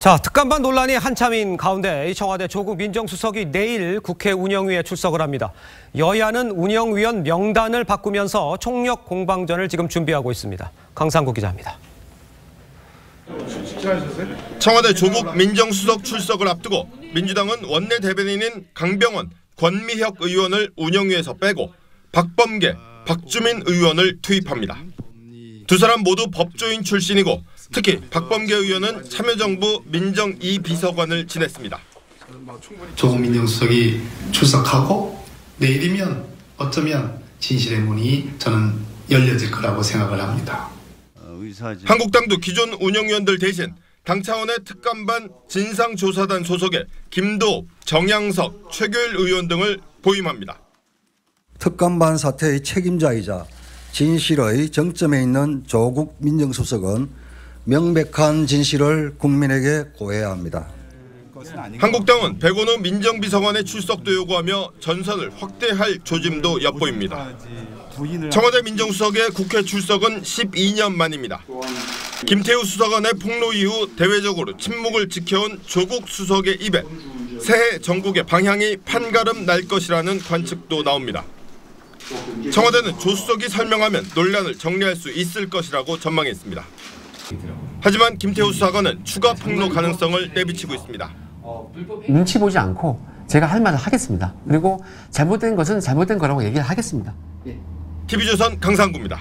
자, 특감반 논란이 한참인 가운데 청와대 조국 민정수석이 내일 국회 운영위에 출석을 합니다. 여야는 운영위원 명단을 바꾸면서 총력 공방전을 지금 준비하고 있습니다. 강상구 기자입니다. 청와대 조국 민정수석 출석을 앞두고 민주당은 원내 대변인인 강병원, 권미혁 의원을 운영위에서 빼고 박범계, 박주민 의원을 투입합니다. 두 사람 모두 법조인 출신이고 특히 박범계 의원은 참여정부 민정 2비서관을 지냈습니다. 조국 민정 수석이 출석하고 내일이면 어쩌면 진실의 문이 저는 열려질 거라고 생각을 합니다. 한국당도 기존 운영위원들 대신 당 차원의 특감반 진상조사단 소속의 김도읍, 정양석, 최교일 의원 등을 보임합니다. 특감반 사태의 책임자이자 진실의 정점에 있는 조국 민정수석은 명백한 진실을 국민에게 고해야 합니다. 한국당은 백원호 민정비서관의 출석도 요구하며 전선을 확대할 조짐도 엿보입니다. 청와대 민정수석의 국회 출석은 12년 만입니다. 김태우 수석관의 폭로 이후 대외적으로 침묵을 지켜온 조국 수석의 입에 새해 전국의 방향이 판가름 날 것이라는 관측도 나옵니다. 청와대는 조 수석이 설명하면 논란을 정리할 수 있을 것이라고 전망했습니다. 하지만 김태우 수사관은 추가 폭로 가능성을 내비치고 있습니다. 눈치 보지 않고 제가 할 말을 하겠습니다. 그리고 잘못된 것은 잘못된 거라고 얘기를 하겠습니다. TV조선 강상구입니다.